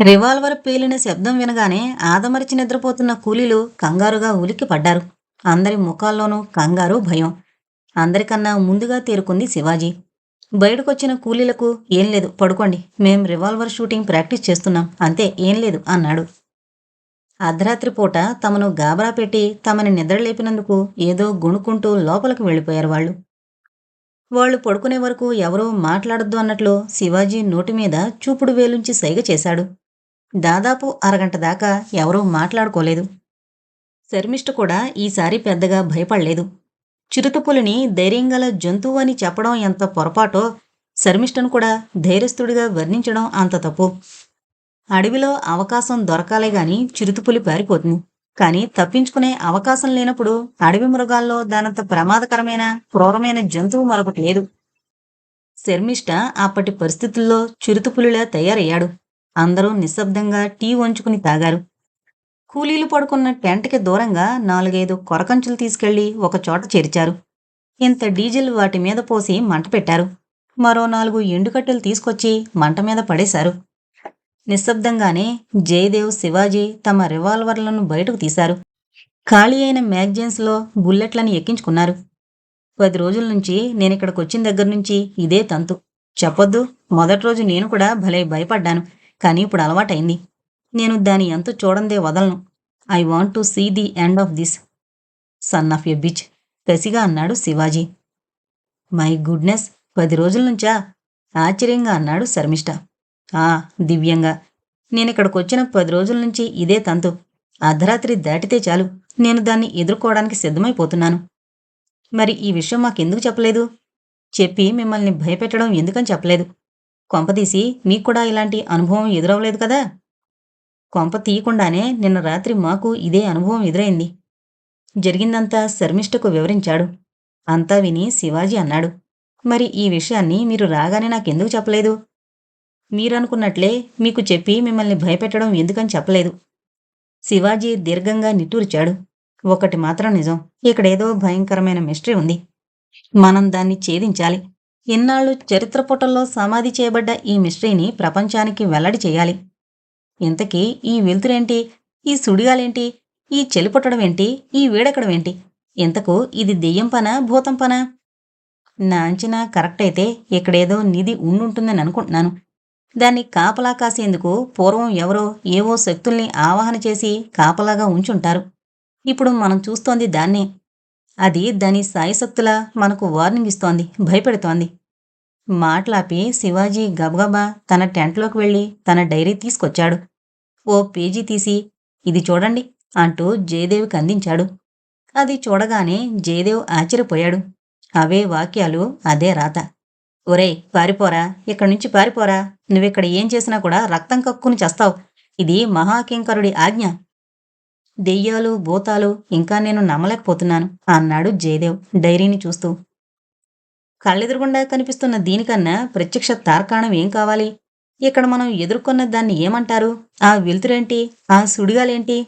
Revolver పేలిన శబ్దం వినగానే ఆదమరిచి నిద్రపోతున్న కూలీలు కంగారుగా ఉలిక్కి పడ్డారు అందరి ముఖాల్లోనూ కంగారు భయం. అందరికన్నా ముందుగా తేరుకుంది శివాజీ. బయటకొచ్చిన కూలీలకు ఏం లేదు పడుకోండి. మేం రివాల్వర్ షూటింగ్ ప్రాక్టీస్ చేస్తున్నాం. అంతే ఏం లేదు అన్నాడు. అర్ధరాత్రి పూట తమను గాబరా పెట్టి తమని నిద్రలేపినందుకు ఏదో గొణుకుంటూ లోపలికి వెళ్ళిపోయారు వాళ్ళు. వాళ్ళు పడుకునే వరకు ఎవరూ మాట్లాడొద్దు అన్నట్లు శివాజీ నోటి మీద చూపుడు వేలుంచి సైగ చేశాడు. దాదాపు అరగంట దాకా ఎవరూ మాట్లాడుకోలేదు. శర్మిష్ఠ కూడా ఈసారి పెద్దగా భయపడలేదు. చిరుతపులిని ధైర్యంగల జంతువు అని చెప్పడం ఎంత పొరపాటో శర్మిష్ఠను కూడా ధైర్యస్థుడిగా వర్ణించడం అంత తప్పు. అడవిలో అవకాశం దొరకాలే గాని చిరుతపులి పారిపోతుంది. కానీ తప్పించుకునే అవకాశం లేనప్పుడు అడవి మృగాల్లో దానంత ప్రమాదకరమైన క్రూరమైన జంతువు మరొకటి లేదు. శర్మిష్ఠ అప్పటి పరిస్థితుల్లో చిరుతపులిలా తయారయ్యాడు. అందరూ నిశ్శబ్దంగా టీ వంచుకుని తాగారు. కూలీలు పడుకున్న టెంట్కి దూరంగా నాలుగైదు కొరకంచులు తీసుకెళ్ళి ఒక చోట చేర్చారు. ఇంత డీజిల్ వాటి మీద పోసి మంట పెట్టారు. మరో నాలుగు ఎండుకట్టెలు తీసుకొచ్చి మంట మీద పడేశారు. నిశ్శబ్దంగానే జయదేవ్ శివాజీ తమ రివాల్వర్లను బయటకు తీశారు. ఖాళీ అయిన మ్యాగజైన్స్లో బుల్లెట్లను ఎక్కించుకున్నారు. పది రోజుల నుంచి నేను ఇక్కడికి వచ్చిన దగ్గర నుంచి ఇదే తంతు. చెప్పొద్దు మొదటి రోజు నేను కూడా భలే భయపడ్డాను. కానీ ఇప్పుడు అలవాటైంది. నేను దాని ఎంత చూడందే వదలను. I want to see the end of this son of a bitch కసిగా అన్నాడు శివాజీ. మై గుడ్నెస్ పది రోజుల నుంచా? ఆశ్చర్యంగా అన్నాడు శర్మిష్ట. ఆ దివ్యంగా. నేనిక్కడికి వచ్చిన పది రోజుల నుంచి ఇదే తంతు. అర్ధరాత్రి దాటితే చాలు. నేను దాన్ని ఎదుర్కోవడానికి సిద్ధమైపోతున్నాను. మరి ఈ విషయం మాకెందుకు చెప్పలేదు? చెప్పి మిమ్మల్ని భయపెట్టడం ఎందుకని చెప్పలేదు? కొంపదీసి మీకు కూడా ఇలాంటి అనుభవం ఎదురవ్వలేదు కదా? కొంప తీయకుండానే నిన్న రాత్రి మాకు ఇదే అనుభవం ఎదురైంది. జరిగిందంతా శర్మిష్ఠకు వివరించాడు. అంతా విని శివాజీ అన్నాడు. మరి ఈ విషయాన్ని మీరు రాగానే నాకెందుకు చెప్పలేదు? మీరనుకున్నట్లే మీకు చెప్పి మిమ్మల్ని భయపెట్టడం ఎందుకని చెప్పలేదు. శివాజీ దీర్ఘంగా నిట్టూర్చాడు. ఒకటి మాత్రం నిజం. ఇక్కడేదో భయంకరమైన మిస్టరీ ఉంది. మనం దాన్ని ఛేదించాలి. ఇన్నాళ్ళు చరిత్ర పుటల్లో సమాధి చేయబడ్డ ఈ మిస్టరీని ప్రపంచానికి వెల్లడి చేయాలి. ఇంతకీ ఈ వెలుతురేంటి? ఈ సుడిగాలేంటి? ఈ చెలిపుట్టడం ఏంటి ఈ వేడెక్కడం ఏంటి ఇంతకు ఇది దెయ్యం పనా భూతం పనా? నా అంచనా కరెక్ట్ అయితే ఇక్కడేదో నిధి ఉండుంటుందని అనుకుంటున్నాను. దాన్ని కాపలా కాసేందుకు పూర్వం ఎవరో ఏవో శక్తుల్ని ఆవాహన చేసి కాపలాగా ఉంచుంటారు. ఇప్పుడు మనం చూస్తోంది దాన్నే అది దాని సాయశక్తులా మనకు వార్నింగ్ ఇస్తోంది భయపెడుతోంది. మాట్లాపి శివాజీ గబగబా తన టెంట్లోకి వెళ్ళి తన డైరీ తీసుకొచ్చాడు. ఓ పేజీ తీసి ఇది చూడండి అంటూ జయదేవ్కి అందించాడు. అది చూడగానే జయదేవ్ ఆశ్చర్యపోయాడు. అవే వాక్యాలు అదే రాత. ఒరేయ్ పారిపోరా ఇక్కడి నుంచి పారిపోరా. నువ్విక్కడ ఏం చేసినా కూడా రక్తం కక్కుని చేస్తావు. ఇది మహాకింకరుడి ఆజ్ఞ. దెయ్యాలు భూతాలు ఇంకా నేను నమ్మలేకపోతున్నాను అన్నాడు జయదేవ్ డైరీని చూస్తూ. కళ్ళెదురుగుండా కనిపిస్తున్న దీనికన్నా ప్రత్యక్ష తార్కాణం ఏం కావాలి? ఇక్కడ మనం ఎదుర్కొన్న దాన్ని ఏమంటారు? ఆ వెలుతురేంటి? ఆ సుడిగాలేంటి?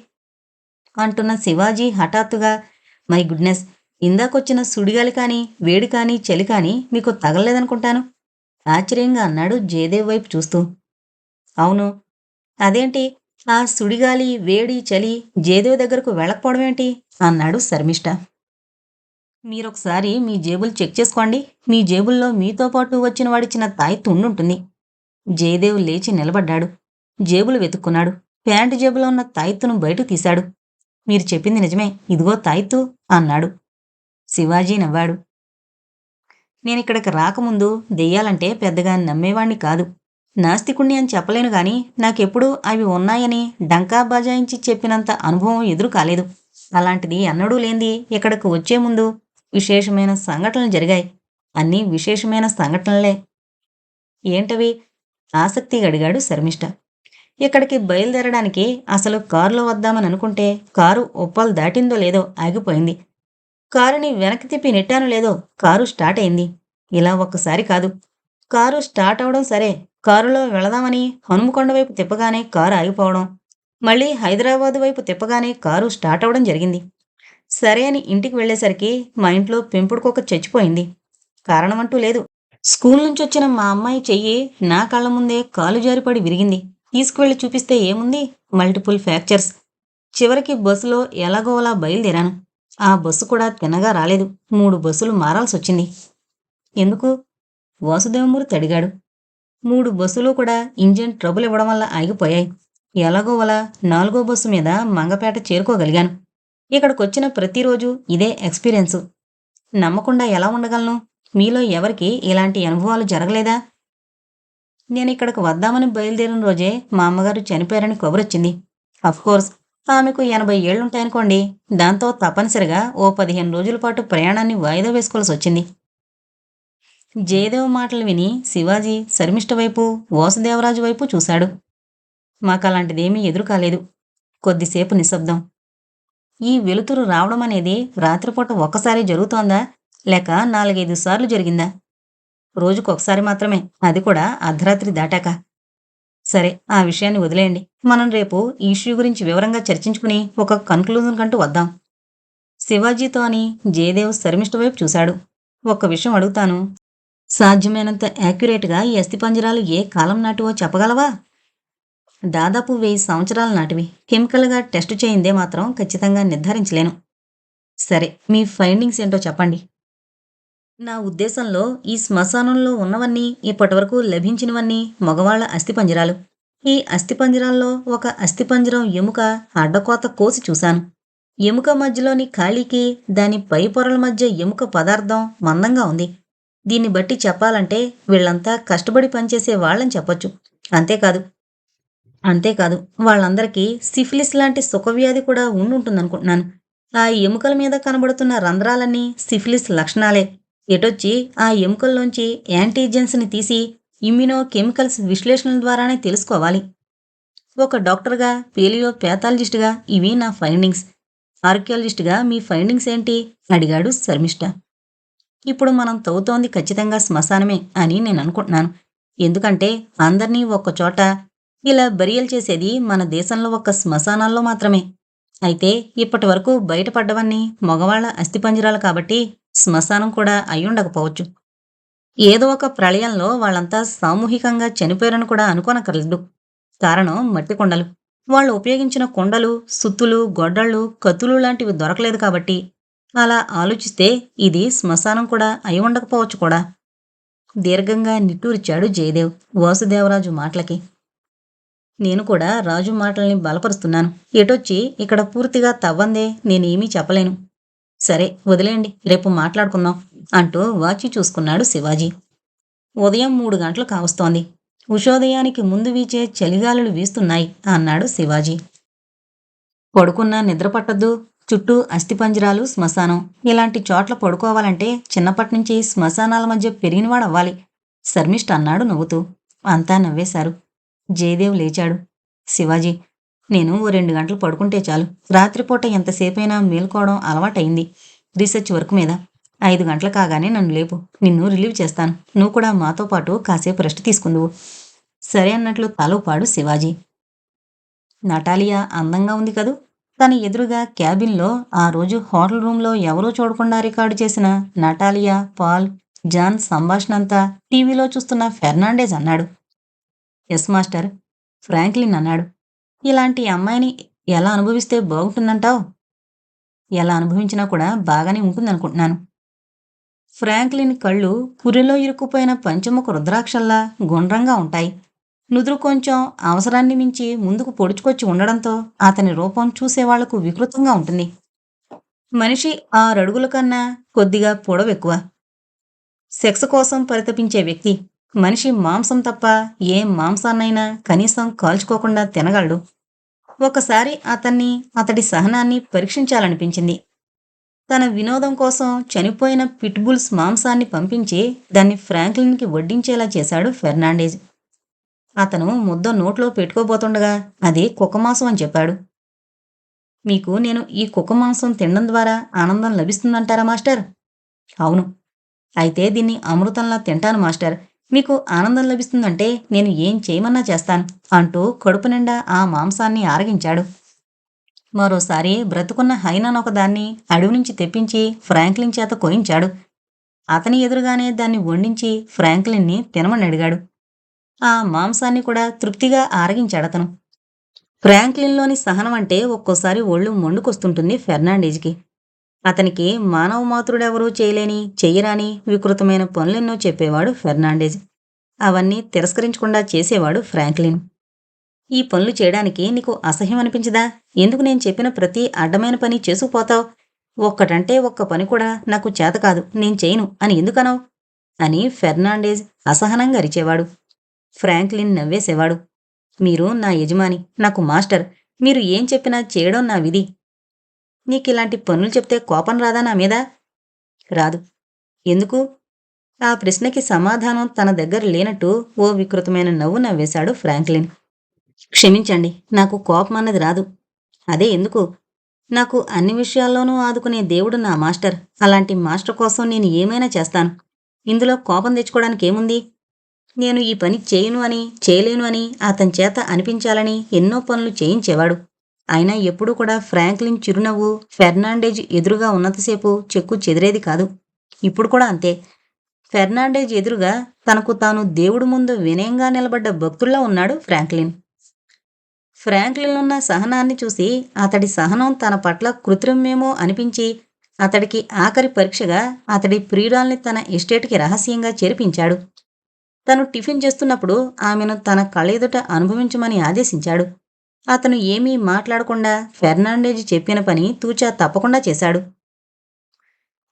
అంటున్న శివాజీ హఠాత్తుగా మై గుడ్నెస్ ఇందాకొచ్చిన సుడిగాలి కానీ వేడి కానీ చలి కానీ మీకు తగలలేదనుకుంటాను? ఆశ్చర్యంగా అన్నాడు జయదేవ్ వైపు చూస్తూ. అవును. అదేంటి? ఆ సుడిగాలి వేడి చలి జయదేవ్ దగ్గరకు వెళ్ళకపోవడం ఏంటి? అన్నాడు శర్మిష్ట. మీరొకసారి మీ జేబులు చెక్ చేసుకోండి. మీ జేబుల్లో మీతో పాటు వచ్చిన వాడిచ్చిన తాయి తుండుంటుంది. జయదేవ్ లేచి నిలబడ్డాడు. జేబులు వెతుక్కున్నాడు. ప్యాంటు జేబులో ఉన్న తాయిత్తును బయటకు తీశాడు. మీరు చెప్పింది నిజమే. ఇదిగో తాయిత్తు అన్నాడు. శివాజీ నవ్వాడు. నేనిక్కడికి రాకముందు దెయ్యాలంటే పెద్దగా నమ్మేవాణ్ణి కాదు. నాస్తికుణ్ణి అని చెప్పలేను గాని నాకెప్పుడూ అవి ఉన్నాయని డంకా బజాయించి చెప్పినంత అనుభవం ఎదురు కాలేదు. అలాంటిది అన్నడూ లేంది ఇక్కడకు వచ్చే ముందు విశేషమైన సంఘటనలు జరిగాయి. అన్నీ విశేషమైన సంఘటనలే. ఏంటవి? ఆసక్తిగా అడిగాడు శర్మిష్ట. ఇక్కడికి బయలుదేరడానికి అసలు కారులో వద్దామని అనుకుంటే కారు ఉప్పలు దాటిందో లేదో ఆగిపోయింది. కారుని వెనక్కి తిప్పి నెట్టాను లేదో కారు స్టార్ట్ అయింది. ఇలా ఒక్కసారి కాదు. కారు స్టార్ట్ అవడం సరే కారులో వెళదామని హనుమకొండ వైపు తిప్పగానే కారు ఆగిపోవడం మళ్ళీ హైదరాబాద్ వైపు తిప్పగానే కారు స్టార్ట్ అవ్వడం జరిగింది. సరే అని ఇంటికి వెళ్ళేసరికి మా ఇంట్లో పెంపుడు కుక్క చచ్చిపోయింది. కారణమంటూ లేదు. స్కూల్ నుంచి వచ్చిన మా అమ్మాయి చెయ్యి నా కళ్ళ ముందే కాలు జారిపడి విరిగింది. తీసుకువెళ్ళి చూపిస్తే ఏముంది? Multiple fractures. చివరికి బస్సులో ఎలాగోలా బయలుదేరాను. ఆ బస్సు కూడా తినగా రాలేదు. మూడు బస్సులు మారాల్సి వచ్చింది ఎందుకు? వాసుదేవమూర్తి అడిగాడు మూడు బస్సులు కూడా ఇంజన్ ట్రబుల్ ఇవ్వడం వల్ల ఆగిపోయాయి. ఎలాగో అలా నాలుగో బస్సు మీద మంగపేట చేరుకోగలిగాను. ఇక్కడికొచ్చిన ప్రతిరోజు ఇదే ఎక్స్పీరియన్సు. నమ్మకుండా ఎలా ఉండగలను? మీలో ఎవరికి ఇలాంటి అనుభవాలు జరగలేదా? నేను ఇక్కడికి వద్దామని బయలుదేరిన రోజే మా అమ్మగారు చనిపోయారని కబురొచ్చింది కోర్స్ ఆమెకు ఎనభై ఏళ్ళుంటాయనుకోండి దాంతో తప్పనిసరిగా ఓ పదిహేను రోజుల పాటు ప్రయాణాన్ని వాయిదా వేసుకోవాల్సి వచ్చింది. జయదేవ్ మాటలు విని శివాజీ శర్మిష్ఠ వైపు వాసుదేవరాజు వైపు చూశాడు. మాకలాంటిదేమీ ఎదురు కాలేదు. కొద్దిసేపు నిశ్శబ్దం. ఈ వెలుతురు రావడం అనేది రాత్రిపూట ఒక్కసారి జరుగుతోందా? లేక నాలుగైదు సార్లు జరిగిందా? రోజుకొకసారి మాత్రమే. అది కూడా అర్ధరాత్రి దాటాక. సరే ఆ విషయాన్ని వదిలేయండి. మనం రేపు ఈ ఇష్యూ గురించి వివరంగా చర్చించుకుని ఒక కన్క్లూజన్ కంటూ వద్దాం. శివాజీతో అని జయదేవ్ శర్మిష్ఠ వైపు చూశాడు. ఒక్క విషయం అడుగుతాను. సాధ్యమైనంత యాక్యురేట్గా ఈ అస్థిపంజరాలు ఏ కాలం నాటివో చెప్పగలవా? దాదాపు వెయ్యి సంవత్సరాల నాటివి. కెమికల్గా టెస్ట్ చేయిందే మాత్రం ఖచ్చితంగా నిర్ధారించలేను. సరే మీ ఫైండింగ్స్ ఏంటో చెప్పండి. నా ఉద్దేశంలో ఈ శ్మశానంలో ఉన్నవన్నీ ఇప్పటివరకు లభించినవన్నీ మగవాళ్ళ అస్థిపంజరాలు ఈ అస్థిపంజరాల్లో ఒక అస్థిపంజరం ఎముక అడ్డకోత కోసి చూశాను. ఎముక మధ్యలోని ఖాళీకి దాని పై పొరల మధ్య ఎముక పదార్థం మందంగా ఉంది. దీన్ని బట్టి చెప్పాలంటే వీళ్ళంతా కష్టపడి పనిచేసే వాళ్ళని చెప్పొచ్చు. అంతేకాదు అంతేకాదు వాళ్ళందరికీ సిఫిలిస్ లాంటి సుఖవ్యాధి కూడా ఉండుంటుందనుకుంటున్నాను. ఆ ఎముకల మీద కనబడుతున్న రంధ్రాలన్నీ సిఫిలిస్ లక్షణాలే. ఎటొచ్చి ఆ ఎముకల్లోంచి యాంటీజెన్స్ని తీసి ఇమ్యునో కెమికల్స్ విశ్లేషణల ద్వారానే తెలుసుకోవాలి. ఒక డాక్టర్గా పేలియో ప్యాథాలజిస్ట్గా ఇవి నా ఫైండింగ్స్. ఆర్కియాలజిస్ట్గా మీ ఫైండింగ్స్ ఏంటి? అడిగాడు శర్మిష్ట. ఇప్పుడు మనం తవ్వుతోంది ఖచ్చితంగా శ్మశానమే అని నేను అనుకుంటున్నాను. ఎందుకంటే అందరినీ ఒక్కచోట ఇలా బరియల్ చేసేది మన దేశంలో ఒక్క శ్మశానాల్లో మాత్రమే. అయితే ఇప్పటి వరకు బయటపడ్డవన్నీ మగవాళ్ళ అస్థిపంజరాలు కాబట్టి శ్మశానం కూడా అయ్యుండకపోవచ్చు ఏదో ఒక ప్రళయంలో వాళ్ళంతా సామూహికంగా చనిపోయారని కూడా అనుకోనక్కర్లేదు. కారణం మట్టి కొండలు. వాళ్ళు ఉపయోగించిన కొండలు సుత్తులు గొడ్డళ్ళు కత్తులు లాంటివి దొరకలేదు కాబట్టి అలా ఆలోచిస్తే ఇది శ్మశానం కూడా అయి ఉండకపోవచ్చు కూడా. దీర్ఘంగా నిట్టూరిచాడు జయదేవ్ వాసుదేవరాజు మాటలకి. నేను కూడా రాజు మాటల్ని బలపరుస్తున్నాను. ఎటొచ్చి ఇక్కడ పూర్తిగా తవ్వందే నేనేమీ చెప్పలేను. సరే వదిలేయండి రేపు మాట్లాడుకుందాం అంటూ వాచి చూసుకున్నాడు శివాజీ. ఉదయం మూడు గంటలు కావస్తోంది. ఉషోదయానికి ముందు వీచే చలిగాలులు వీస్తున్నాయి అన్నాడు శివాజీ. పడుకున్నా నిద్ర పట్టద్దు చుట్టూ అస్థిపంజరాలు శ్మశానం. ఇలాంటి చోట్ల పడుకోవాలంటే చిన్నప్పటి నుంచి శ్మశానాల మధ్య పెరిగినవాడవ్వాలి. శర్మిష్ఠ అన్నాడు నవ్వుతూ. అంతా నవ్వేశారు. జయదేవ్ లేచాడు. శివాజీ నేను ఓ రెండు గంటలు పడుకుంటే చాలు. రాత్రిపూట ఎంతసేపైనా మేల్కోవడం అలవాటైంది రీసెర్చ్ వర్క్ మీద. ఐదు గంటలు కాగానే నన్ను లేపు. నిన్ను రిలీవ్ చేస్తాను. నువ్వు కూడా మాతో పాటు కాసేపు రెస్ట్ తీసుకుందువు. సరే అన్నట్లు తలూపాడు శివాజీ. నటాలియా అందంగా ఉంది కదూ? తన ఎదురుగా క్యాబిన్లో ఆ రోజు హోటల్ రూమ్లో ఎవరూ చూడకుండా రికార్డు చేసిన నటాలియా పాల్ జాన్ సంభాషణ అంతా టీవీలో చూస్తున్న ఫెర్నాండేజ్ అన్నాడు. ఎస్ మాస్టర్ ఫ్రాంక్లిన్ అన్నాడు. ఇలాంటి అమ్మాయిని ఎలా అనుభవిస్తే బాగుంటుందంటావు? ఎలా అనుభవించినా కూడా బాగానే ఉంటుందనుకుంటున్నాను. ఫ్రాంక్లిన్ కళ్ళు పురిలో ఇరుక్కుపోయిన పంచముఖ రుద్రాక్షల్లా గుండ్రంగా ఉంటాయి. నుదురు కొంచెం అవసరాన్ని మించి ముందుకు పొడుచుకొచ్చి ఉండడంతో అతని రూపం చూసేవాళ్ళకు వికృతంగా ఉంటుంది. మనిషి ఆరడుగుల కన్నా కొద్దిగా పొడవెక్కువ. సెక్స్ కోసం పరితపించే వ్యక్తి. మనిషి మాంసం తప్ప ఏ మాంసాన్నైనా కనీసం కాల్చుకోకుండా తినగలడు. ఒకసారి అతన్ని అతడి సహనాన్ని పరీక్షించాలనిపించింది. తన వినోదం కోసం చనిపోయిన పిట్బుల్స్ మాంసాన్ని పంపించి దాన్ని ఫ్రాంక్లిన్కి వడ్డించేలా చేశాడు ఫెర్నాండేజ్. అతను ముద్ద నోట్లో పెట్టుకోబోతుండగా అది కుక్కమాంసం అని చెప్పాడు. మీకు నేను ఈ కుక్క మాంసం తినడం ద్వారా ఆనందం లభిస్తుందంటారా మాస్టర్? అవును. అయితే దీన్ని అమృతంలా తింటాను మాస్టర్. మీకు ఆనందం లభిస్తుందంటే నేను ఏం చేయమన్నా చేస్తాను అంటూ కడుపు నిండా ఆ మాంసాన్ని ఆరగించాడు. మరోసారి బ్రతుకున్న హైనాన్ ఒకదాన్ని అడవి నుంచి తెప్పించి ఫ్రాంక్లిన్ చేత కోయించాడు. అతని ఎదురుగానే దాన్ని వండించి ఫ్రాంక్లిన్ని తినమని అడిగాడు. ఆ మాంసాన్ని కూడా తృప్తిగా ఆరగించాడతను ఫ్రాంక్లిన్లోని సహనం అంటే ఒక్కోసారి ఒళ్ళు మొండుకొస్తుంటుంది ఫెర్నాండేజ్కి. అతనికి మానవ మాతృడెవరూ చేయలేని చెయ్యరాని వికృతమైన పనులెన్నో చెప్పేవాడు ఫెర్నాండేజ్. అవన్నీ తిరస్కరించకుండా చేసేవాడు ఫ్రాంక్లిన్. ఈ పనులు చేయడానికి నీకు అసహ్యం అనిపించదా? ఎందుకు నేను చెప్పిన ప్రతి అడ్డమైన పని చేసుకుపోతావు? ఒక్కటంటే ఒక్క పని కూడా నాకు చేత కాదు నేను చేయను అని ఎందుకనవు? అని ఫెర్నాండేజ్ అసహనంగా అరిచేవాడు. ఫ్రాంక్లిన్ నవ్వేసేవాడు. మీరు నా యజమాని నాకు మాస్టర్. మీరు ఏం చెప్పినా చేయడం నా విధి. నీకిలాంటి పనులు చెప్తే కోపం రాదా నా మీద? రాదు. ఎందుకు? ఆ ప్రశ్నకి సమాధానం తన దగ్గర లేనట్టు ఓ వికృతమైన నవ్వు నవ్వేశాడు ఫ్రాంక్లిన్. క్షమించండి నాకు కోపం అన్నది రాదు. అదే ఎందుకు? నాకు అన్ని విషయాల్లోనూ ఆదుకునే దేవుడు నా మాస్టర్. అలాంటి మాస్టర్ కోసం నేను ఏమైనా చేస్తాను. ఇందులో కోపం తెచ్చుకోవడానికి ఏముంది? నేను ఈ పని చేయను అని చేయలేను అని అతని చేత అనిపించాలని ఎన్నో పనులు చేయించేవాడు. అయినా ఎప్పుడూ కూడా ఫ్రాంక్లిన్ చిరునవ్వు ఫెర్నాండేజ్ ఎదురుగా ఉన్నంతసేపు చెక్కు చెదిరేది కాదు. ఇప్పుడు కూడా అంతే. ఫెర్నాండేజ్ ఎదురుగా తనకు తాను దేవుడు ముందు వినయంగా నిలబడ్డ భక్తుల్లా ఉన్నాడు ఫ్రాంక్లిన్. ఫ్రాంక్లిన్ ఉన్న సహనాన్ని చూసి అతడి సహనం తన పట్ల కృత్రిమేమో అనిపించి అతడికి ఆఖరి పరీక్షగా అతడి ప్రియురాల్ని తన ఎస్టేట్కి రహస్యంగా చేర్పించాడు. తను టిఫిన్ చేస్తున్నప్పుడు ఆమెను తన కళ్ళెదుట అనుభవించమని ఆదేశించాడు. అతను ఏమీ మాట్లాడకుండా ఫెర్నాండేజ్ చెప్పిన పని తూచా తప్పకుండా చేశాడు.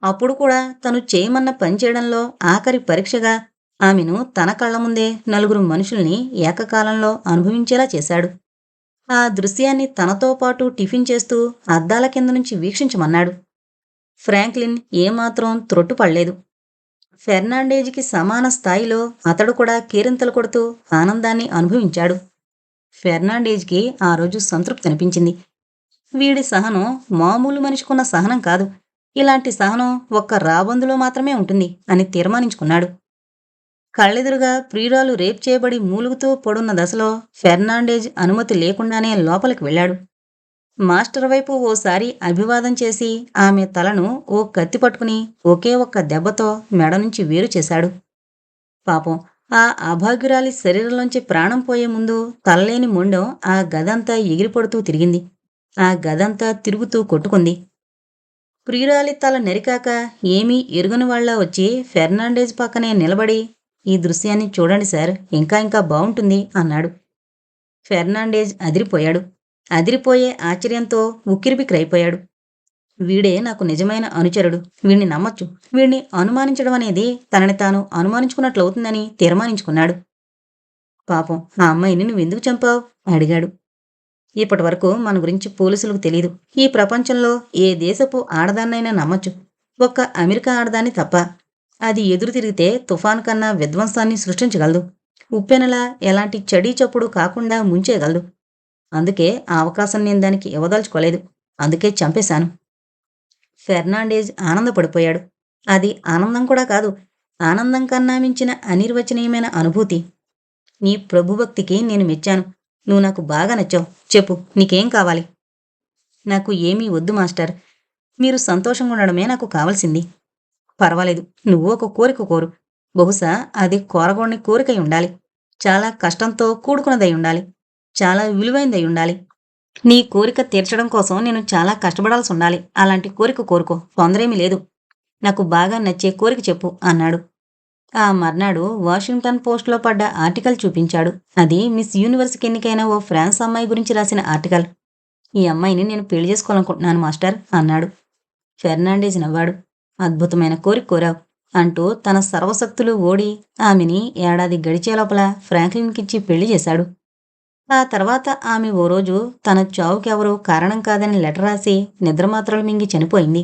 అప్పుడు కూడా తను చేయమన్న పని చేయడంలో ఆఖరి పరీక్షగా ఆమెను తన కళ్ళ ముందే నలుగురు మనుషుల్ని ఏకకాలంలో అనుభవించేలా చేశాడు. ఆ దృశ్యాన్ని తనతో పాటు టిఫిన్ చేస్తూ అద్దాల కింద నుంచి వీక్షించమన్నాడు. ఫ్రాంక్లిన్ ఏమాత్రం త్రొట్టుపడలేదు ఫెర్నాండేజ్కి సమాన స్థాయిలో అతడు కూడా కేరింతలు కొడుతూ ఆనందాన్ని అనుభవించాడు. ఫెర్నాండేజ్కి ఆ రోజు సంతృప్తి అనిపించింది. వీడి సహనం మామూలు మనిషికున్న సహనం కాదు. ఇలాంటి సహనం ఒక్క రాబందులో మాత్రమే ఉంటుంది అని తీర్మానించుకున్నాడు. కళ్ళెదురుగా ప్రియురాలు రేప్ చేయబడి మూలుగుతూ పొడున్న దశలో ఫెర్నాండేజ్ అనుమతి లేకుండానే లోపలికి వెళ్ళాడు. మాస్టర్ వైపు ఓసారి అభివాదం చేసి ఆమె తలను ఓ కత్తి పట్టుకుని ఒకే ఒక్క దెబ్బతో మెడ నుంచి వేరు చేశాడు. పాపం ఆ అభాగ్యురాలి శరీరంలోంచి ప్రాణం పోయే ముందు తలలేని మొండం ఆ గదంతా ఎగిరిపడుతూ తిరిగింది. ఆ గదంతా తిరుగుతూ కొట్టుకుంది. ప్రియురాలి తల నెరికాక ఏమీ ఎరుగని వాళ్ళ వచ్చి ఫెర్నాండేజ్ పక్కనే నిలబడి ఈ దృశ్యాన్ని చూడండి సార్ ఇంకా ఇంకా బావుంటుంది అన్నాడు. ఫెర్నాండేజ్ అదిరిపోయాడు. అదిరిపోయే ఆశ్చర్యంతో ఉక్కిరిబిక్కిరైపోయాడు వీడే నాకు నిజమైన అనుచరుడు. వీణ్ణి నమ్మొచ్చు. వీణ్ణి అనుమానించడం అనేది తనని తాను అనుమానించుకున్నట్లవుతుందని తీర్మానించుకున్నాడు. పాపం ఆ అమ్మాయిని నువ్వెందుకు చంపావు? అడిగాడు. ఇప్పటి వరకు మన గురించి పోలీసులకు తెలియదు ఈ ప్రపంచంలో ఏ దేశపు ఆడదాన్నైనా నమ్మచ్చు. ఒక్క అమెరికా ఆడదాన్ని తప్ప అది ఎదురు తిరిగితే తుఫాన్ కన్నా విధ్వంసాన్ని సృష్టించగలదు. ఉప్పెనలా ఎలాంటి చడీ చప్పుడు కాకుండా ముంచేయగలదు. అందుకే ఆ అవకాశం నేను దానికి ఇవ్వదలుచుకోలేదు. అందుకే చంపేశాను. ఫెర్నాండేజ్ ఆనందపడిపోయాడు. అది ఆనందం కూడా కాదు ఆనందం కన్నా మించిన అనిర్వచనీయమైన అనుభూతి. నీ ప్రభుభక్తికి నేను మెచ్చాను. నువ్వు నాకు బాగా నచ్చావు. చెప్పు నీకేం కావాలి? నాకు ఏమీ వద్దు మాస్టర్. మీరు సంతోషంగా ఉండడమే నాకు కావాల్సింది. పర్వాలేదు నువ్వు ఒక కోరిక కోరు. బహుశా అది కోరగోని కోరికై ఉండాలి. చాలా కష్టంతో కూడుకున్నదై ఉండాలి. చాలా విలువైందై ఉండాలి. నీ కోరిక తీర్చడం కోసం నేను చాలా కష్టపడాల్సి ఉండాలి. అలాంటి కోరిక కోరుకో. తొందరేమీ లేదు. నాకు బాగా నచ్చే కోరిక చెప్పు అన్నాడు. ఆ మర్నాడు వాషింగ్టన్ పోస్ట్లో పడ్డ ఆర్టికల్ చూపించాడు. అది మిస్ యూనివర్స్కి ఎన్నికైన ఓ ఫ్రాన్స్ అమ్మాయి గురించి రాసిన ఆర్టికల్. ఈ అమ్మాయిని నేను పెళ్ళి చేసుకోవాలనుకుంటున్నాను మాస్టర్ అన్నాడు. ఫెర్నాండేజ్ నవ్వాడు. అద్భుతమైన కోరిక కోరావు అంటూ తన సర్వశక్తులు ఓడి ఆమెని ఏడాది గడిచే లోపల ఫ్రాంక్లిన్కిచ్చి పెళ్ళి చేశాడు. ఆ తర్వాత ఆమె ఓ రోజు తన చావుకెవరూ కారణం కాదని లెటర్ రాసి నిద్రమాత్రలు మింగి చనిపోయింది.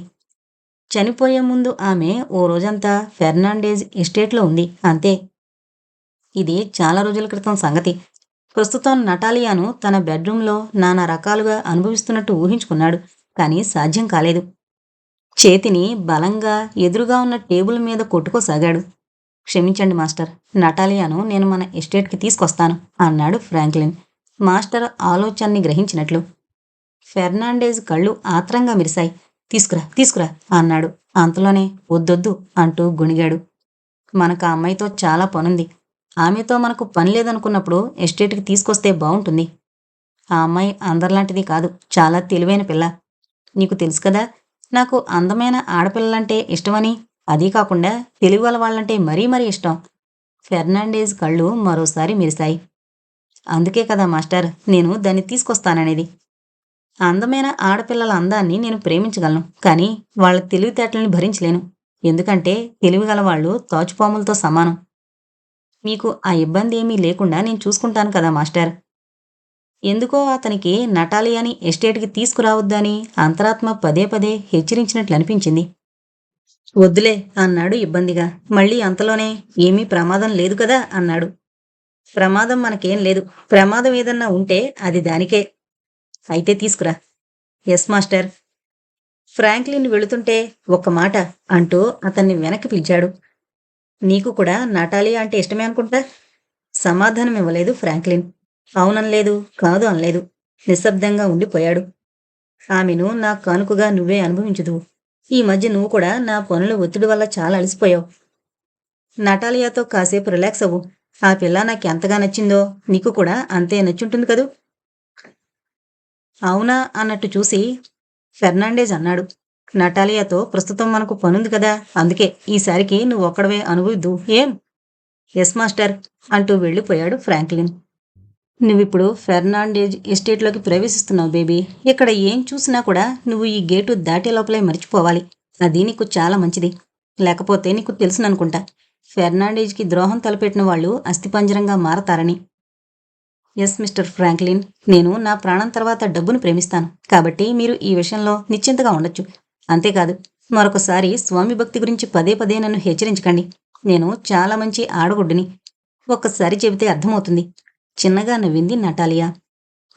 చనిపోయే ముందు ఆమె ఓ రోజంతా ఫెర్నాండేజ్ ఎస్టేట్లో ఉంది అంతే. ఇది చాలా రోజుల క్రితం సంగతి. ప్రస్తుతం నటాలియాను తన బెడ్రూమ్లో నానా రకాలుగా అనుభవిస్తున్నట్టు ఊహించుకున్నాడు కానీ సాధ్యం కాలేదు. చేతిని బలంగా ఎదురుగా ఉన్న టేబుల్ మీద కొట్టుకోసాగాడు. క్షమించండి మాస్టర్ నటాలియాను నేను మన ఎస్టేట్కి తీసుకొస్తాను అన్నాడు ఫ్రాంక్లిన్. మాస్టర్ ఆలోచనని గ్రహించినట్లు. ఫెర్నాండేజ్ కళ్ళు ఆత్రంగా మెరిశాయి. తీసుకురా తీసుకురా అన్నాడు. అంతలోనే వద్దొద్దు అంటూ గుణిగాడు. మనకు ఆ అమ్మాయితో చాలా పనుంది. ఆమెతో మనకు పని లేదనుకున్నప్పుడు ఎస్టేట్కి తీసుకొస్తే బాగుంటుంది ఆ అమ్మాయి అందరిలాంటిది కాదు. చాలా తెలివైన పిల్ల. నీకు తెలుసు కదా నాకు అందమైన ఆడపిల్లలంటే ఇష్టమని. అదీ కాకుండా తెలివిగల వాళ్ళంటే మరీ మరీ ఇష్టం. ఫెర్నాండేజ్ కళ్ళు మరోసారి మెరిశాయి. అందుకే కదా మాస్టర్. నేను దాన్ని తీసుకొస్తాననేది. అందమైన ఆడపిల్లల అందాన్ని నేను ప్రేమించగలను కానీ వాళ్ళ తెలివితేటల్ని భరించలేను. ఎందుకంటే తెలివిగల వాళ్ళు తాచుపాములతో సమానం. మీకు ఆ ఇబ్బంది ఏమీ లేకుండా నేను చూసుకుంటాను కదా మాస్టర్. ఎందుకో అతనికి నటాలి అని ఎస్టేట్కి తీసుకురావద్దని అంతరాత్మ పదే పదే హెచ్చరించినట్లు అనిపించింది. వద్దులే అన్నాడు ఇబ్బందిగా. మళ్ళీ అంతలోనే ఏమీ ప్రమాదం లేదు కదా అన్నాడు. ప్రమాదం మనకేం లేదు. ప్రమాదం ఏదన్నా ఉంటే అది దానికే. అయితే తీసుకురా. ఎస్ మాస్టర్ ఫ్రాంక్లిన్ వెళుతుంటే ఒక్క మాట అంటూ అతన్ని వెనక్కి పిలిచాడు. నీకు కూడా నటాలియా అంటే ఇష్టమే అనుకుంటా? సమాధానం ఇవ్వలేదు ఫ్రాంక్లిన్. అవుననలేదు కాదు అనలేదు. నిశ్శబ్దంగా ఉండిపోయాడు. ఆమెను నా కానుకగా నువ్వే అనుభవించదు. ఈ మధ్య నువ్వు కూడా నా పనుల ఒత్తిడి వల్ల చాలా అలసిపోయావు. నటాలియాతో కాసేపు రిలాక్స్ అవ్వు. ఆ పిల్ల నాకు ఎంతగా నచ్చిందో నీకు కూడా అంతే నచ్చుంటుంది కదూ? అవునా అన్నట్టు చూసి ఫెర్నాండేజ్ అన్నాడు. నటాలియాతో ప్రస్తుతం మనకు పనుంది కదా అందుకే ఈసారికి నువ్వు ఒక్కడవే అనుభవిద్దు. ఏం? ఎస్ మాస్టర్ అంటూ వెళ్ళిపోయాడు ఫ్రాంక్లిన్. నువ్విప్పుడు ఫెర్నాండేజ్ ఎస్టేట్లోకి ప్రవేశిస్తున్నావు బేబీ. ఇక్కడ ఏం చూసినా కూడా నువ్వు ఈ గేటు దాటే లోపలే మర్చిపోవాలి. అది నీకు చాలా మంచిది. లేకపోతే నీకు తెలుసుననుకుంటా. ఫెర్నాండేజ్కి ద్రోహం తలపెట్టిన వాళ్ళు అస్థిపంజరంగా మారతారని. ఎస్ మిస్టర్ ఫ్రాంక్లిన్ నేను నా ప్రాణం తర్వాత డబ్బును ప్రేమిస్తాను. కాబట్టి మీరు ఈ విషయంలో నిశ్చింతగా ఉండొచ్చు. అంతేకాదు మరొకసారి స్వామి భక్తి గురించి పదే పదే నన్ను హెచ్చరించకండి. నేను చాలా మంచి ఆడగుడ్డుని. ఒక్కసారి చెబితే అర్థమవుతుంది. చిన్నగా నవ్వింది నటాలియా.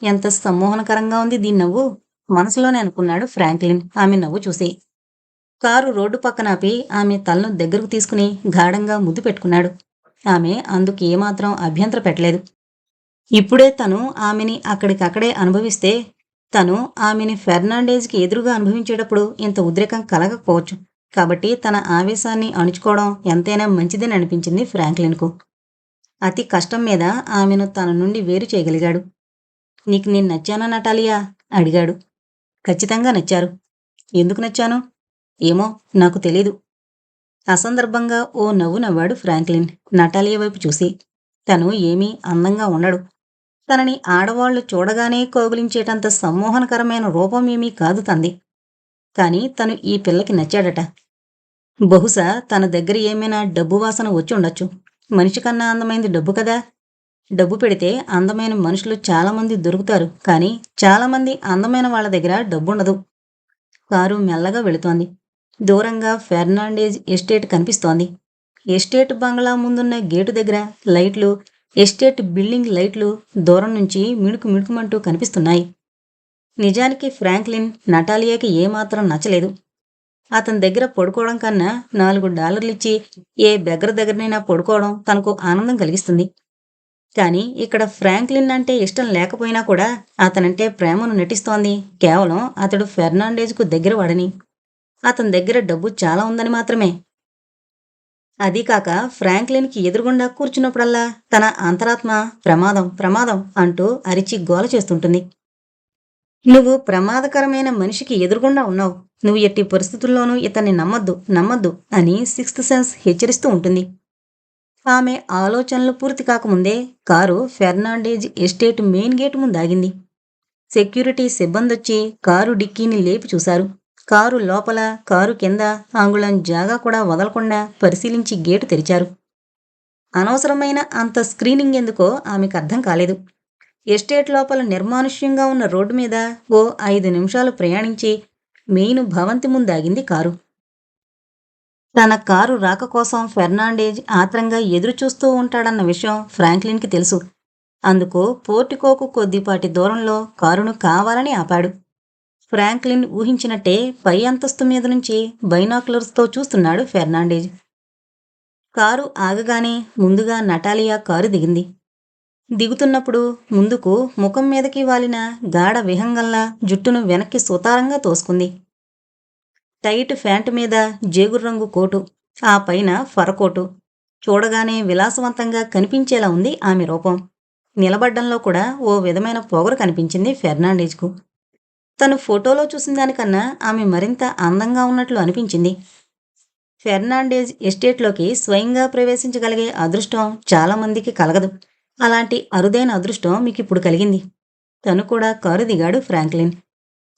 ఎంత సమ్మోహనకరంగా ఉంది దీని నవ్వు. మనసులోనే అనుకున్నాడు ఫ్రాంక్లిన్. ఆమె నవ్వు చూసి కారు రోడ్డు పక్కన ఆపి ఆమె తలను దగ్గరకు తీసుకుని గాఢంగా ముద్దు పెట్టుకున్నాడు. ఆమె అందుకు ఏమాత్రం అభ్యంతర పెట్టలేదు. ఇప్పుడే తను ఆమెని అక్కడికక్కడే అనుభవిస్తే తను ఆమెని ఫెర్నాండేజ్కి ఎదురుగా అనుభవించేటప్పుడు ఇంత ఉద్రేకం కలగకపోవచ్చు. కాబట్టి తన ఆవేశాన్ని అణుచుకోవడం ఎంతైనా మంచిదని అనిపించింది ఫ్రాంక్లిన్కు. అతి కష్టం మీద ఆమెను తన నుండి వేరు చేయగలిగాడు. నీకు నేను నచ్చానా నటాలియా? అడిగాడు. ఖచ్చితంగా నచ్చారు. ఎందుకు నచ్చాను? ఏమో నాకు తెలీదు. అసందర్భంగా ఓ నవ్వు నవ్వాడు ఫ్రాంక్లిన్ నటాలియా వైపు చూసి. తను ఏమీ అందంగా ఉండడు. తనని ఆడవాళ్ళు చూడగానే కోగులించేటంత సమ్మోహనకరమైన రూపం ఏమీ కాదు తంది. కాని తను ఈ పిల్లకి నచ్చాడట. బహుశా తన దగ్గర ఏమైనా డబ్బు వాసన వచ్చి ఉండొచ్చు. మనిషి కన్నా అందమైంది డబ్బు కదా. డబ్బు పెడితే అందమైన మనుషులు చాలామంది దొరుకుతారు. కానీ చాలామంది అందమైన వాళ్ళ దగ్గర డబ్బుండదు. కారు మెల్లగా వెళుతోంది. దూరంగా ఫెర్నాండేజ్ ఎస్టేట్ కనిపిస్తోంది. ఎస్టేట్ బంగ్లా ముందున్న గేటు దగ్గర లైట్లు ఎస్టేట్ బిల్డింగ్ లైట్లు దూరం నుంచి మిణుకు మిణుకుమంటూ కనిపిస్తున్నాయి. నిజానికి ఫ్రాంక్లిన్ నటాలియాకి ఏమాత్రం నచ్చలేదు. అతని దగ్గర పడుకోవడం కన్నా నాలుగు డాలర్లు ఇచ్చి ఏ దగ్గర దగ్గరనైనా పడుకోవడం తనకు ఆనందం కలిగిస్తుంది. కానీ ఇక్కడ ఫ్రాంక్లిన్ అంటే ఇష్టం లేకపోయినా కూడా అతనంటే ప్రేమను నటిస్తోంది కేవలం అతడు ఫెర్నాండేజ్కు దగ్గరవాడని. అతని దగ్గర డబ్బు చాలా ఉందని మాత్రమే. అదీకాక ఫ్రాంక్లిన్కి ఎదురుగుండా కూర్చున్నప్పుడల్లా తన అంతరాత్మ ప్రమాదం ప్రమాదం అంటూ అరిచి గోల చేస్తుంటుంది. నువ్వు ప్రమాదకరమైన మనిషికి ఎదురుగుండా ఉన్నావు. నువ్వు ఎట్టి పరిస్థితుల్లోనూ ఇతన్ని నమ్మద్దు నమ్మద్దు అని సిక్స్త్ సెన్స్ హెచ్చరిస్తూ ఉంటుంది. ఆమె ఆలోచనలు పూర్తి కాకముందే car Fernandez estate main gate ముందు ఆగింది సెక్యూరిటీ సిబ్బందొచ్చి కారు డిక్కీని లేపి చూశారు. కారు లోపల కారు కింద ఆంగుళం జాగా కూడా వదలకుండా పరిశీలించి గేటు తెరిచారు. అనవసరమైన అంత స్క్రీనింగ్ ఎందుకో ఆమెకు అర్థం కాలేదు. ఎస్టేట్ లోపల నిర్మానుష్యంగా ఉన్న రోడ్డు మీద ఓ ఐదు నిమిషాలు ప్రయాణించి మెయిన్ భవంతి ముందాగింది కారు. తన కారు రాక కోసం ఫెర్నాండేజ్ ఆత్రంగా ఎదురుచూస్తూ ఉంటాడన్న విషయం ఫ్రాంక్లిన్కి తెలుసు. అందుకు పోర్టికోకు కొద్దిపాటి దూరంలో కారును కావాలని ఆపాడు. ఫ్రాంక్లిన్ ఊహించినట్టే పై అంతస్తు మీద నుంచి బైనాక్యులర్స్తో చూస్తున్నాడు ఫెర్నాండేజ్. కారు ఆగగానే ముందుగా నటాలియా కారు దిగింది. దిగుతున్నప్పుడు ముందుకు ముఖం మీదకి వాలిన గాఢ విహంగంలా జుట్టును వెనక్కి సుతారంగా తోసుకుంది. టైట్ ఫ్యాంట్ మీద జేగురు రంగు కోటు ఆ పైన ఫరకోటు. చూడగానే విలాసవంతంగా కనిపించేలా ఉంది ఆమె రూపం. నిలబడ్డంలో కూడా ఓ విధమైన పొగరు కనిపించింది ఫెర్నాండేజ్కు. తను ఫోటోలో చూసిన దానికన్నా ఆమె మరింత అందంగా ఉన్నట్లు అనిపించింది. ఫెర్నాండేజ్ ఎస్టేట్లోకి స్వయంగా ప్రవేశించగలిగే అదృష్టం చాలామందికి కలగదు. అలాంటి అరుదైన అదృష్టం మీకు ఇప్పుడు కలిగింది. తను కూడా కారు దిగాడు ఫ్రాంక్లిన్.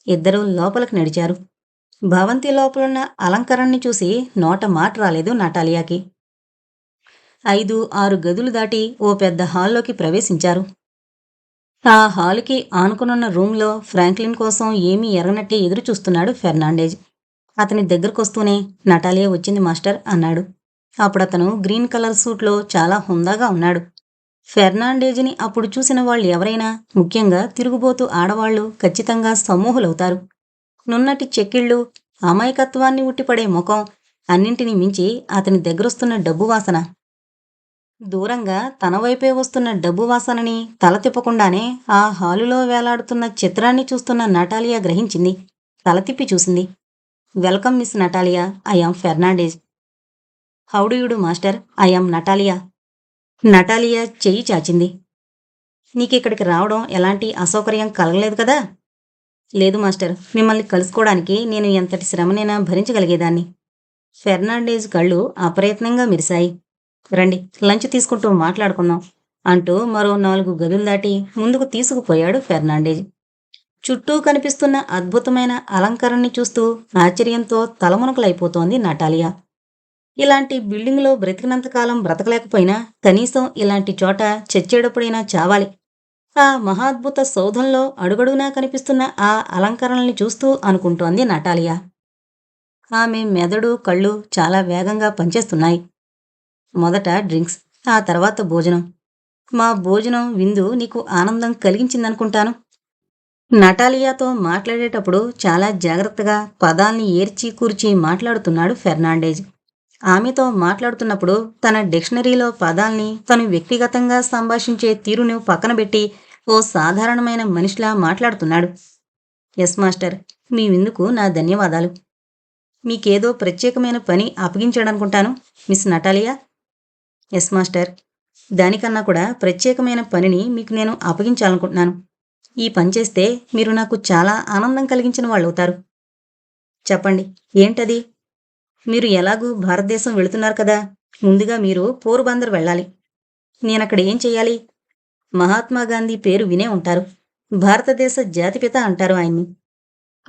ఇద్దరూ లోపలికి నడిచారు. భవంతి లోపలున్న అలంకరణని చూసి నోట మాట రాలేదు నటాలియాకి. ఐదు ఆరు గదులు దాటి ఓ పెద్ద హాల్లోకి ప్రవేశించారు. ఆ హాలుకి ఆనుకునున్న రూంలో ఫ్రాంక్లిన్ కోసం ఏమీ ఎరగనట్టే ఎదురు చూస్తున్నాడు ఫెర్నాండేజ్. అతని దగ్గరకొస్తూనే నటాలియా వచ్చింది మాస్టర్ అన్నాడు. అప్పుడు అతను గ్రీన్ కలర్ సూట్లో చాలా హుందాగా ఉన్నాడు. ఫెర్నాండేజ్ని అప్పుడు చూసిన వాళ్ళు ఎవరైనా ముఖ్యంగా తిరుగుబోతూ ఆడవాళ్ళు ఖచ్చితంగా సమూహులవుతారు. నున్నటి చెక్కిళ్ళు అమాయకత్వాన్ని ఉట్టిపడే ముఖం అన్నింటినీ మించి అతని దగ్గరొస్తున్న డబ్బు వాసన దూరంగా తన వైపే వస్తున్న డబ్బు వాసనని తల తిప్పకుండానే ఆ హాలులో వేలాడుతున్న చిత్రాన్ని చూస్తున్న నటాలియా గ్రహించింది. తల తిప్పి చూసింది. Welcome miss Natalia I'm Fernandez. How do you do master I'm Natalia. Natalia చెయ్యి చాచింది. నీకిక్కడికి రావడం ఎలాంటి అసౌకర్యం కలగలేదు కదా? లేదు మాస్టర్ మిమ్మల్ని కలుసుకోవడానికి నేను ఎంతటి శ్రమనైనా భరించగలిగేదాన్ని. ఫెర్నాండేజ్ కళ్ళు అప్రయత్నంగా మెరిశాయి. రండి లంచ్ తీసుకుంటూ మాట్లాడుకుందాం అంటూ మరో నాలుగు గదులు దాటి ముందుకు తీసుకుపోయాడు ఫెర్నాండేజ్. చుట్టూ కనిపిస్తున్న అద్భుతమైన అలంకరణని చూస్తూ ఆశ్చర్యంతో తలమునకలైపోతోంది నటాలియా. ఇలాంటి బిల్డింగ్లో బ్రతికినంతకాలం బ్రతకలేకపోయినా కనీసం ఇలాంటి చోట చచ్చేటప్పుడైనా చావాలి. ఆ మహాద్భుత సౌధంలో అడుగడుగునా కనిపిస్తున్న ఆ అలంకరణల్ని చూస్తూ అనుకుంటోంది నటాలియా. ఆమె మెదడు కళ్ళు చాలా వేగంగా పనిచేస్తున్నాయి. మొదట డ్రింక్స్ ఆ తర్వాత భోజనం. మా భోజనం విందు నీకు ఆనందం కలిగించిందనుకుంటాను. నటాలియాతో మాట్లాడేటప్పుడు చాలా జాగ్రత్తగా పదాల్ని ఏర్చి కూర్చి మాట్లాడుతున్నాడు ఫెర్నాండేజ్. ఆమెతో మాట్లాడుతున్నప్పుడు తన డిక్షనరీలో పదాల్ని తను వ్యక్తిగతంగా సంభాషించే తీరును పక్కన పెట్టి ఓ సాధారణమైన మనిషిలా మాట్లాడుతున్నాడు. ఎస్ మాస్టర్ మీ విందుకు నా ధన్యవాదాలు. మీకేదో ప్రత్యేకమైన పని అప్పగించాడనుకుంటాను మిస్ నటాలియా. Yes master. దానికన్నా కూడా ప్రత్యేకమైన పనిని మీకు నేను అప్పగించాలనుకుంటున్నాను. ఈ పని చేస్తే మీరు నాకు చాలా ఆనందం కలిగించిన వాళ్ళు అవుతారు చెప్పండి ఏంటది? మీరు ఎలాగూ భారతదేశం వెళుతున్నారు కదా? ముందుగా మీరు పోర్బందర్ వెళ్ళాలి. నేనక్కడ ఏం చెయ్యాలి? మహాత్మా గాంధీ పేరు వినే ఉంటారు. భారతదేశ జాతిపిత అంటారు ఆయన్ని.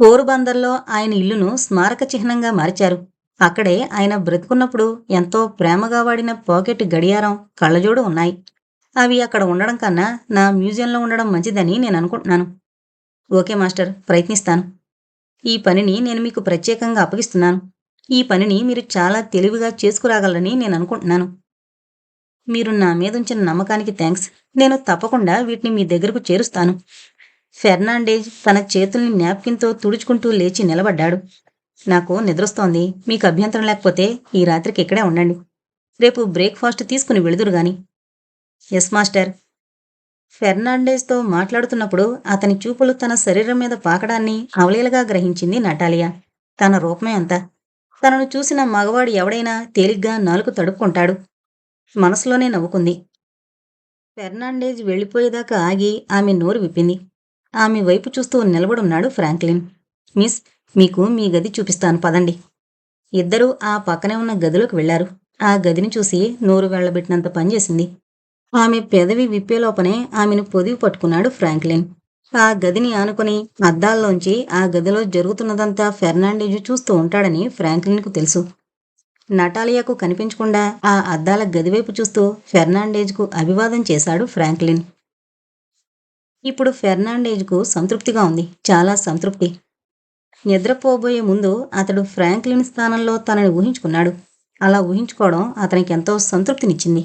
పోరుబందర్లో ఆయన ఇల్లును స్మారక చిహ్నంగా మార్చారు. అక్కడే ఆయన బ్రతుకున్నప్పుడు ఎంతో ప్రేమగా వాడిన పాకెట్ గడియారం కళ్ళజోడు ఉన్నాయి. అవి అక్కడ ఉండడం కన్నా నా మ్యూజియంలో ఉండడం మంచిదని నేను అనుకుంటున్నాను. ఓకే మాస్టర్ ప్రయత్నిస్తాను. ఈ పనిని నేను మీకు ప్రత్యేకంగా అప్పగిస్తున్నాను. ఈ పనిని మీరు చాలా తెలివిగా చేసుకురాగలరని నేను అనుకుంటున్నాను. మీరు నా మీద ఉంచిన నమ్మకానికి థ్యాంక్స్ నేను తప్పకుండా వీటిని మీ దగ్గరకు చేరుస్తాను. ఫెర్నాండేజ్ తన చేతుల్ని నాప్కిన్తో తుడుచుకుంటూ లేచి నిలబడ్డాడు. నాకు నిద్రొస్తోంది. మీకు అభ్యంతరం లేకపోతే ఈ రాత్రికి ఇక్కడే ఉండండి. రేపు బ్రేక్ఫాస్ట్ తీసుకుని వెళుదురు గాని. Yes master. ఫెర్నాండేజ్తో మాట్లాడుతున్నప్పుడు అతని చూపులు తన శరీరం మీద పాకడాన్ని అవలీలగా గ్రహించింది నటాలియా. తన రూపమే అంతా. తనను చూసిన మగవాడు ఎవడైనా తేలిగ్గా నాలుగు తడుపుకుంటాడు. మనసులోనే నవ్వుకుంది. ఫెర్నాండేజ్ వెళ్ళిపోయేదాకా ఆగి ఆమె నోరు విప్పింది. ఆమె వైపు చూస్తూ నిలబడున్నాడు ఫ్రాంక్లిన్. మిస్ మీకు మీ గది చూపిస్తాను పదండి. ఇద్దరూ ఆ పక్కనే ఉన్న గదిలోకి వెళ్ళారు ఆ గదిని చూసి నోరు వెళ్ళబెట్టినంత పనిచేసింది ఆమె పెదవి విప్పేలోపనే ఆమెను పొదివి పట్టుకున్నాడు ఫ్రాంక్లిన్. ఆ గదిని ఆనుకుని అద్దాల్లోంచి ఆ గదిలో జరుగుతున్నదంతా ఫెర్నాండేజ్ చూస్తూ ఉంటాడని ఫ్రాంక్లిన్కు తెలుసు. నటాలియాకు కనిపించకుండా ఆ అద్దాల గదివైపు చూస్తూ ఫెర్నాండేజ్కు అభివాదం చేశాడు ఫ్రాంక్లిన్. ఇప్పుడు ఫెర్నాండేజ్కు సంతృప్తిగా ఉంది. చాలా సంతృప్తి. నిద్రపోబోయే ముందు అతడు ఫ్రాంక్లిన్ స్థానంలో తనని ఊహించుకున్నాడు. అలా ఊహించుకోవడం అతనికి ఎంతో సంతృప్తినిచ్చింది.